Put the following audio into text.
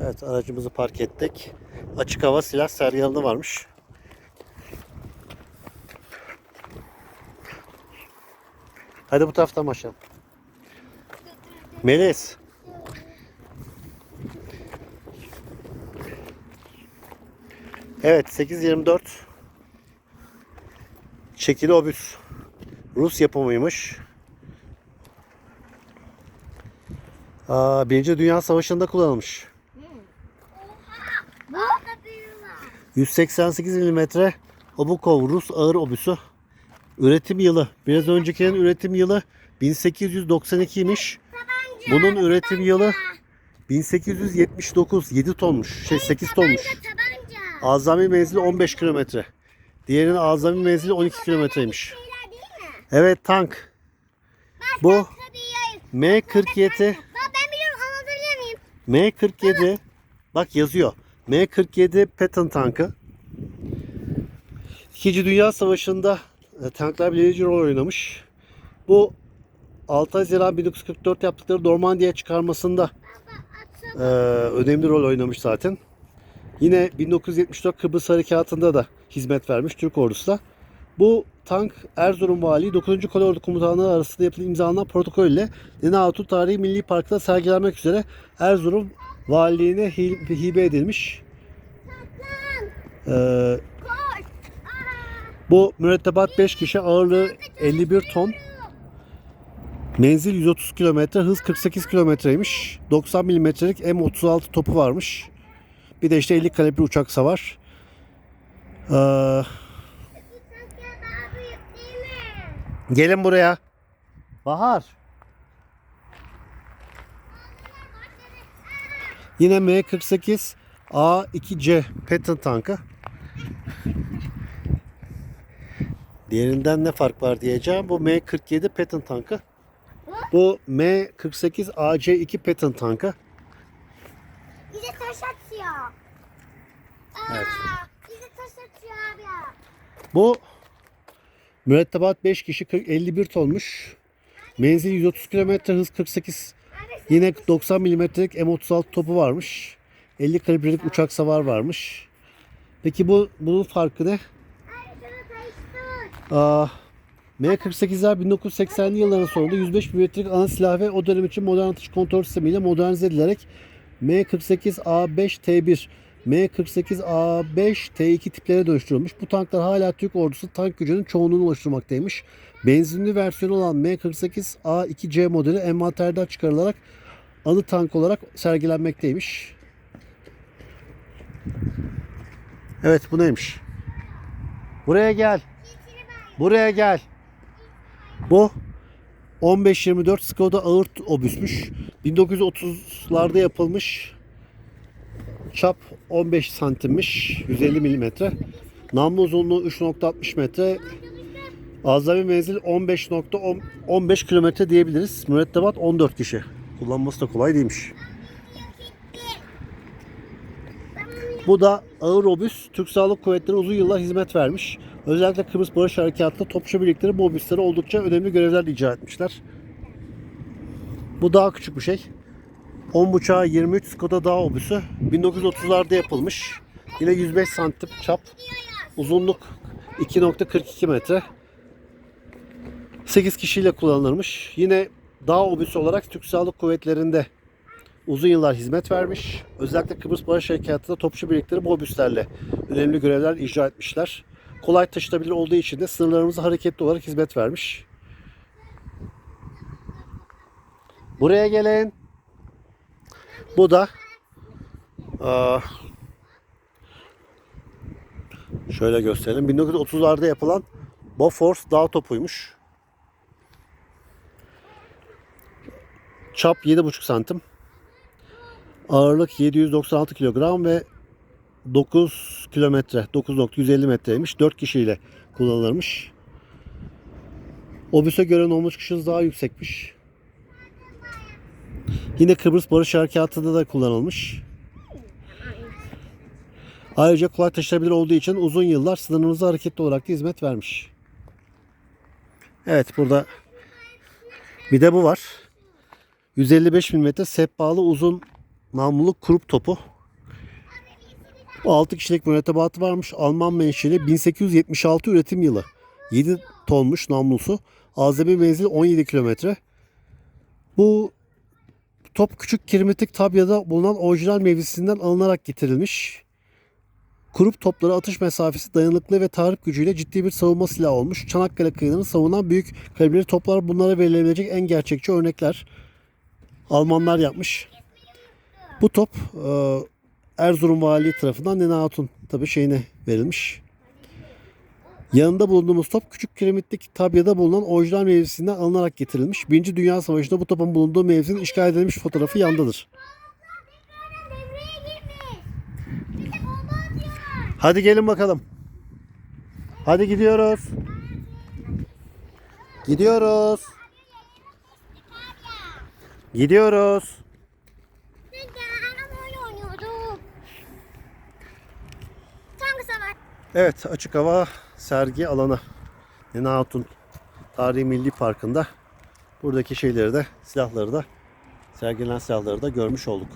Evet aracımızı park ettik. Açık hava silah sergi alanı varmış. Hadi bu taraftan başlayalım. Melis. Evet 824 Çekili obüs. Rus yapımıymış. Aa, Birinci Dünya Savaşı'nda kullanılmış. Var. 188 mm Obukov Rus ağır obüsü. Üretim yılı. Biraz öncekinin üretim yılı 1892'ymiş. Bunun üretim yılı 1879. 7 tonmuş. Şey 8 tonmuş. Azami menzili 15 kilometre. Diğerinin azami menzili 12 kilometreymiş. Evet tank. Bu Tabii ya. M47 M47 bak yazıyor. M47 Patton tankı. İkinci Dünya Savaşı'nda e, tanklar belirleyici rol oynamış. Bu 6 Haziran 1944 yaptıkları Normandiya çıkarmasında e, önemli rol oynamış zaten. Yine 1974 Kıbrıs Harekatı'nda da hizmet vermiş Türk ordusuna. Bu tank Erzurum Valiliği 9. Kolordu Komutanlığı arasında yapılan imzalanan protokol ile Hatun Tarihi Milli Park'ta sergilenmek üzere Erzurum Valiliğine hi- hibe edilmiş. Ee, bu mürettebat 5 kişi ağırlığı 51 ton. Menzil 130 km, hız 48 kilometreymiş. 90 milimetrelik M36 topu varmış. Bir de işte 50 kalibre uçak savar. Ee, Sanki daha büyük değil mi? Gelin buraya. Bahar. Yine M48 A2C Patton tankı. Diğerinden ne fark var diyeceğim. Bu M47 Patton tankı. Bu M48 AC2 Patton tankı. Bize taş atıyor. Aa, Evet. Bize taş atıyor abi. Bu mürettebat 5 kişi 40, 51 tonmuş. Menzil 130 km, hız 48. Abi sen Yine 90 milimetrelik M36 topu varmış. 50 kalibrelik uçak savar varmış. Peki bu bunun farkı ne? Aa, M48'ler 1980'li yılların sonunda 105 milimetrelik ana silah ve o dönem için modern atış kontrol sistemiyle modernize edilerek M48A5T1, M48A5T2 tiplere dönüştürülmüş. Bu tanklar hala Türk ordusu tank gücünün çoğunluğunu oluşturmaktaymış. Benzinli versiyonu olan M48A2C modeli envanterden çıkarılarak anı tank olarak sergilenmekteymiş. Evet bu neymiş? Buraya gel. Buraya gel. Bu 1524 Skoda ağır obüsmüş. 1930'larda yapılmış. Çap 15 santimmiş. 150 milimetre. Namlu uzunluğu 3.60 metre. Azami menzil 15.15 kilometre diyebiliriz. Mürettebat 14 kişi. Kullanması da kolay değilmiş. Bu da ağır obüs. Türk Silahlı Kuvvetleri uzun yıllar hizmet vermiş. Özellikle Kıbrıs Barış Harekatı'nda topçu birlikleri bu obüslere oldukça önemli görevler icra etmişler. Bu daha küçük bir şey. 10 buçağa 23 Skoda Dağ obüsü. 1930'larda yapılmış. Yine 105 santim çap. Uzunluk 2.42 metre. 8 kişiyle kullanılırmış. Yine dağ obüsü olarak Türk Silahlı Kuvvetleri'nde uzun yıllar hizmet vermiş. Özellikle Kıbrıs Barış Harekatı'nda topçu birlikleri bu obüslerle önemli görevler icra etmişler. Kolay taşınabilir olduğu için de sınırlarımıza hareketli olarak hizmet vermiş. Buraya gelin. Bu da aa, şöyle gösterelim. 1930'larda yapılan Bofors dağ topuymuş. Çap 7,5 santim. Ağırlık 796 kilogram ve 9 kilometre, 9.150 metreymiş. 4 kişiyle kullanılırmış. Obüse göre çıkış hızı daha yüksekmiş. Yine Kıbrıs Barış Harekatı'nda da kullanılmış. Ayrıca kolay taşınabilir olduğu için uzun yıllar sınırımıza hareketli olarak da hizmet vermiş. Evet burada bir de bu var. 155 mm sehpalı uzun namlulu kurup topu. Bu 6 kişilik mürettebatı varmış. Alman menşeli 1876 üretim yılı. 7 tonmuş namlusu. Azami menzili 17 kilometre. Bu top küçük kirmitik tabyada bulunan orijinal mevzisinden alınarak getirilmiş. Kurup topları atış mesafesi dayanıklı ve tahrip gücüyle ciddi bir savunma silahı olmuş. Çanakkale kıyılarını savunan büyük kalibreli toplar bunlara verilebilecek en gerçekçi örnekler. Almanlar yapmış. Bu top e, Erzurum Valiliği tarafından Nene Hatun tabii şeyine verilmiş. Yanında bulunduğumuz top küçük kiremitlik tabyada bulunan orijinal mevzisinden alınarak getirilmiş. Birinci Dünya Savaşı'nda bu topun bulunduğu mevzinin işgal edilmiş fotoğrafı yandadır. Hadi gelin bakalım. Hadi gidiyoruz. Gidiyoruz. Gidiyoruz. Evet açık hava sergi alanı. Nene Hatun Tarihi Milli Parkı'nda buradaki şeyleri de silahları da sergilenen silahları da görmüş olduk.